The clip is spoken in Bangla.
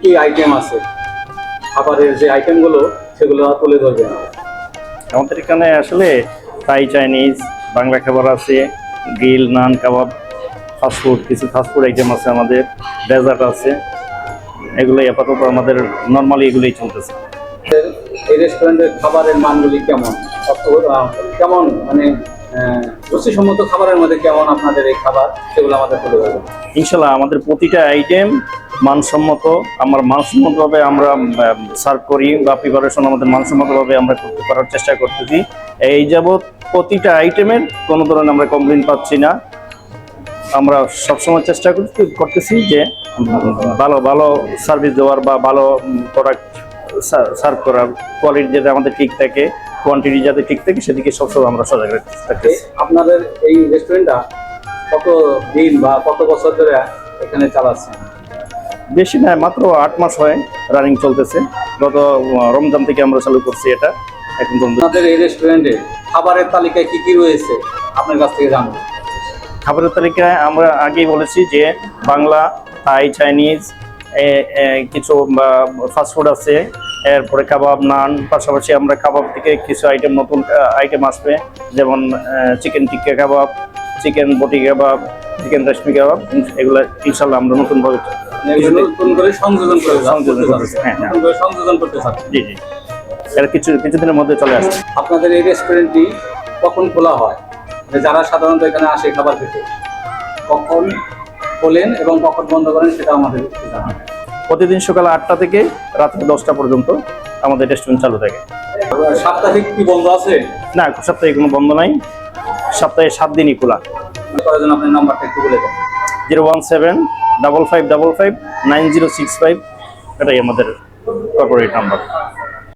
কি আইটেম আছে? খাবারের যে আইটেমগুলো সেগুলো তুলে ধরবেন আমাদের এখানে আসলে থাই চাইনিজ বাংলা খাবার আছে grill naan kebab fast food কিছু ফাস্টফুড আইটেম আছে আমাদের ডেজার্ট আছে। এগুলোই আপাতত আমাদের নর্মালি এগুলোই চলতেছে। এই রেস্টুরেন্টের খাবারের মানগুলি কেমন? কেমন? মানে রুচিসম্মত খাবারের মধ্যে কেমন আপনাদের এই খাবার? সেগুলো আমাদের তুলে ধরবেন ইনশাল্লাহ আমাদের প্রতিটা আইটেম মানসম্মত, আমার মানসম্মতভাবে আমরা সার্ভ করি বা প্রিপারেশন আমাদের মানসম্মতভাবে আমরা করতে করার চেষ্টা করতেছি। এই যাবৎ প্রতিটা আইটেমের কোনো ধরনের আমরা কমপ্লেন পাচ্ছি না। আমরা সবসময় চেষ্টা করতে, করতেছি যে, ভালো ভালো সার্ভিস দেওয়ার বা ভালো প্রোডাক্ট সার্ভ করার কোয়ালিটি যাতে আমাদের ঠিক থাকে কোয়ান্টিটি যাতে ঠিক থাকে, সেদিকে সবসময় আমরা সজাগ থাকতেছি আপনাদের এই রেস্টুরেন্টটা কত দিন বা কত বছর ধরে এখানে চালাচ্ছেন? বেশি নয় মাত্র আট মাস হয় রানিং চলতেছে। গত রমজান থেকে আমরা চালু করছি এটা। এখন আপনাদের এই রেস্টুরেন্টে খাবারের তালিকায় কি কি রয়েছে? আপনার কাছ থেকে জানব। খাবারের তালিকায় আমরা আগেই বলেছি যে বাংলা থাই চাইনিজ কিছু ফাস্টফুড আছে। এরপরে কাবাব নান পাশাপাশি আমরা কাবাব থেকে কিছু আইটেম নতুন আইটেম আসবে। যেমন চিকেন টিক্কা কাবাব চিকেন বটি কাবাব চিকেন রেশমি কাবাব এগুলো ইনশাল্লাহ আমরা নতুনভাবে মানে সংযোজন করতে হ্যাঁ, হ্যাঁ। সংযোজন করতে চাচ্ছেন জি জি। এটা কিছু কিছুদিনের মধ্যে চলে আসবে। আপনাদের এই রেস্টুরেন্টটি কখন খোলা হয়? যে যারা সাধারণত এখানে আসে খাবার খেতে কখন খোলেন এবং কখন বন্ধ করেন সেটা আমাদের প্রতিদিন সকাল আটটা থেকে রাত্রি দশটা পর্যন্ত আমাদের রেস্টুরেন্ট চালু থাকে। সাপ্তাহিক কি বন্ধ আছে? না সপ্তাহে কোনো বন্ধ নাই। সপ্তাহে সাত দিনই খোলা। Zero one seven double five double five nine zero six five এটাই আমাদের কর্পোরেট নাম্বার